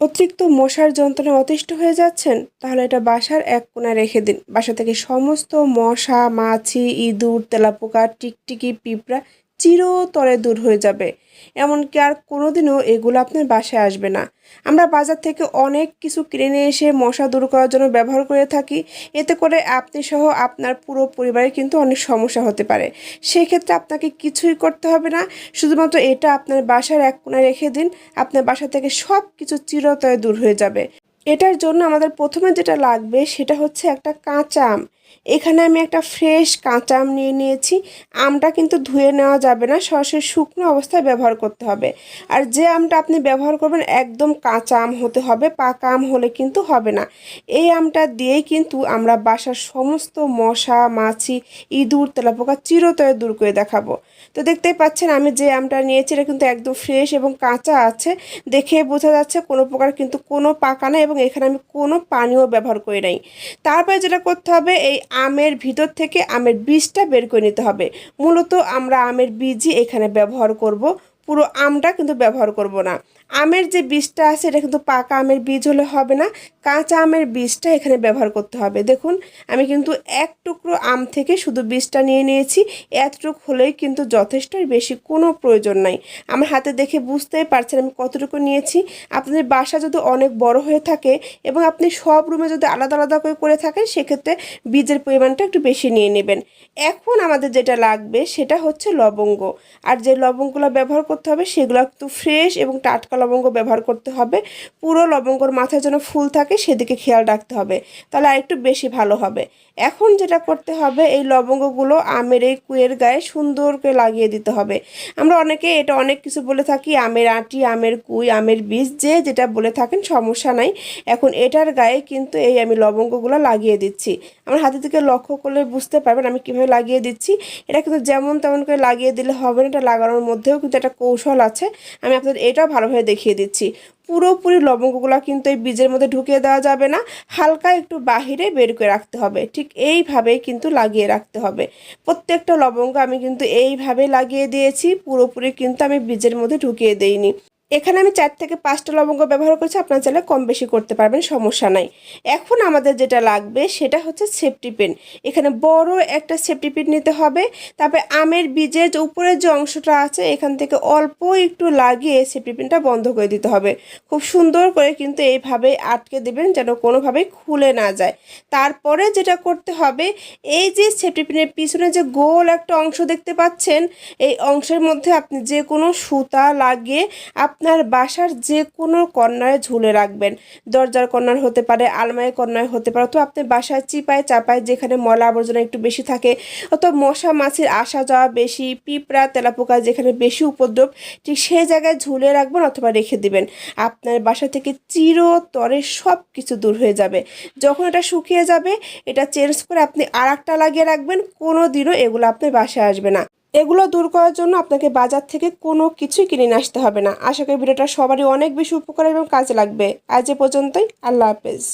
অতিরিক্ত মশার যন্ত্রণায় অতিষ্ঠ হয়ে যাচ্ছেন, তাহলে এটা বাসার এক কোণায় রেখে দিন। বাসা থেকে সমস্ত মশা, মাছি, ইঁদুর, তেলাপোকা, টিকটিকি, পিঁপড়া চিরতরে দূর হয়ে যাবে। এমনকি আর কোনোদিনও এগুলো আপনার বাসায় আসবে না। আমরা বাজার থেকে অনেক কিছু কিনে এসে মশা দূর করার জন্য ব্যবহার করে থাকি। এতে করে আপনি সহ আপনার পুরো পরিবারে কিন্তু অনেক সমস্যা হতে পারে। সেক্ষেত্রে আপনাকে কিছুই করতে হবে না। শুধুমাত্র এটা আপনার বাসার এক কোণায় রেখে দিন। আপনার বাসা থেকে সব কিছু চিরতরে দূর হয়ে যাবে। এটার জন্য আমাদের প্রথমে যেটা লাগবে সেটা হচ্ছে একটা কাঁচা আম। এখানে আমি একটা ফ্রেশ কাঁচা আম নিয়ে নিয়েছি। আমটা কিন্তু ধুয়ে নেওয়া যাবে না, সরাসরি শুকনো অবস্থায় ব্যবহার করতে হবে। আর যে আমটা আপনি ব্যবহার করবেন একদম কাঁচা আম হতে হবে, পাকা আম হলে কিন্তু হবে না। এই আমটা দিয়েই কিন্তু আমরা বাসার সমস্ত মশা, মাছি, ইঁদুর, তেলাপোকা চিরতরে দূর করে দেখাবো। তো দেখতেই পাচ্ছেন আমি যে আমটা নিয়েছি এটা কিন্তু একদম ফ্রেশ এবং কাঁচা আছে। দেখে বোঝা যাচ্ছে কোনো প্রকার কিন্তু কোনো পাকা না এবং এখানে আমি কোনো পানিও ব্যবহার করি নাই। তারপরে যেটা করতে হবে, এই আমের ভিতর থেকে আমের বীজটা বের করে নিতে হবে। মূলত আমরা আমের বীজই এখানে ব্যবহার করব। পুরো আমটা কিন্তু ব্যবহার করব না। আমের যে বীজটা আছে, এটা কিন্তু পাকা আমের বীজ হলে হবে না। কাঁচা আমের বীজটা এখানে ব্যবহার করতে হবে। দেখুন, আমি কিন্তু এক টুকরো আম থেকে শুধু বীজটা নিয়ে নিয়েছি। এতটুক হলেই কিন্তু যথেষ্ট বেশি কোনো প্রয়োজন নাই। আমার হাতে দেখে বুঝতেই পারছেন আমি কতটুকু নিয়েছি। আপনাদের বাসা যদি অনেক বড় হয়ে থাকে এবং আপনি সব রুমে যদি আলাদা আলাদা করে করে থাকেন, সেক্ষেত্রে বীজের পরিমাণটা একটু বেশি নিয়ে নেবেন। এখন আমাদের যেটা লাগবে, সেটা হচ্ছে লবঙ্গ। আর যে লবঙ্গগুলো ব্যবহার হবে, সেগুলো একটু ফ্রেশ এবং টাটকা লবঙ্গ ব্যবহার করতে হবে। পুরো লবঙ্গর মাথায় যেন ফুল থাকে, সেদিকে খেয়াল রাখতে হবে। তাহলে আরেকটু বেশি ভালো হবে। এখন যেটা করতে হবে, এই লবঙ্গগুলো আমের এই কুয়ের গায়ে সুন্দর করে লাগিয়ে দিতে হবে। আমরা অনেকে এটা অনেক কিছু বলে থাকি, আমের আটি, আমের কুই, আমের বীজ, যে যেটা বলে থাকেন, সমস্যা নাই। এখন এটার গায়ে কিন্তু এই আমি লবঙ্গগুলো লাগিয়ে দিচ্ছি। আমার হাতে থেকে লক্ষ্য করলে বুঝতে পারবেন আমি কীভাবে লাগিয়ে দিচ্ছি। এটা কিন্তু যেমন তেমন করে লাগিয়ে দিলে হবে না, এটা লাগানোর মধ্যেও কিন্তু একটা কৌশল আছে, আমি আপনাদের এটাও ভালোভাবে দেখিয়ে দিচ্ছি। পুরোপুরি লবঙ্গগুলো কিন্তু এই বীজের মধ্যে ঢুকিয়ে দেওয়া যাবে না, হালকা একটু বাহিরে বের করে রাখতে হবে, ঠিক এইভাবেই কিন্তু লাগিয়ে রাখতে হবে। প্রত্যেকটা লবঙ্গ আমি কিন্তু এইভাবে লাগিয়ে দিয়েছি, পুরোপুরি কিন্তু আমি বীজের মধ্যে ঢুকিয়ে দেইনি। এখানে আমি চার থেকে পাঁচটা লবঙ্গ ব্যবহার করছি, আপনার চাইলে কম বেশি করতে পারবেন, সমস্যা নাই। এখন আমাদের যেটা লাগবে সেটা হচ্ছে সেফটি পেন। এখানে বড় একটা সেফটি পেন নিতে হবে, তারপরে আমের বীজের যে উপরের যে অংশটা আছে, এখান থেকে অল্প একটু লাগিয়ে সেফটি পেনটা বন্ধ করে দিতে হবে। খুব সুন্দর করে কিন্তু এইভাবে আটকে দেবেন, যেন কোনোভাবেই খুলে না যায়। তারপরে যেটা করতে হবে, এই যে সেফটি পেনের পিছনে যে গোল একটা অংশ দেখতে পাচ্ছেন, এই অংশের মধ্যে আপনি যে কোনো সুতা লাগিয়ে আপনার বাসার যে কোনো কর্নারে ঝুলে রাখবেন। দরজার কর্নার হতে পারে আলমারি কর্নার হতে পারে, অথবা আপনি বাসায় চিপায় চাপায় যেখানে ময়লা আবর্জনা একটু বেশি থাকে, অথবা মশা, মাছির আসা যাওয়া বেশি, পিঁপড়া, তেলাপোকা যেখানে বেশি উপদ্রব, ঠিক সেই জায়গায় ঝুলে রাখবেন অথবা রেখে দিবেন। আপনার বাসা থেকে চিরতরে সব কিছু দূর হয়ে যাবে। যখন এটা শুকিয়ে যাবে, এটা চেঞ্জ করে আপনি আর লাগিয়ে রাখবেন কোনো দিনও এগুলো আপনার বাসায় আসবে না। এগুলো দূর করার জন্য আপনাকে বাজার থেকে কোনো কিছুই কিনে আসতে হবে না। আশা করি ভিডিওটা সবারই অনেক বেশি উপকার এবং কাজে লাগবে। আজ এ পর্যন্তই। আল্লাহ হাফেজ।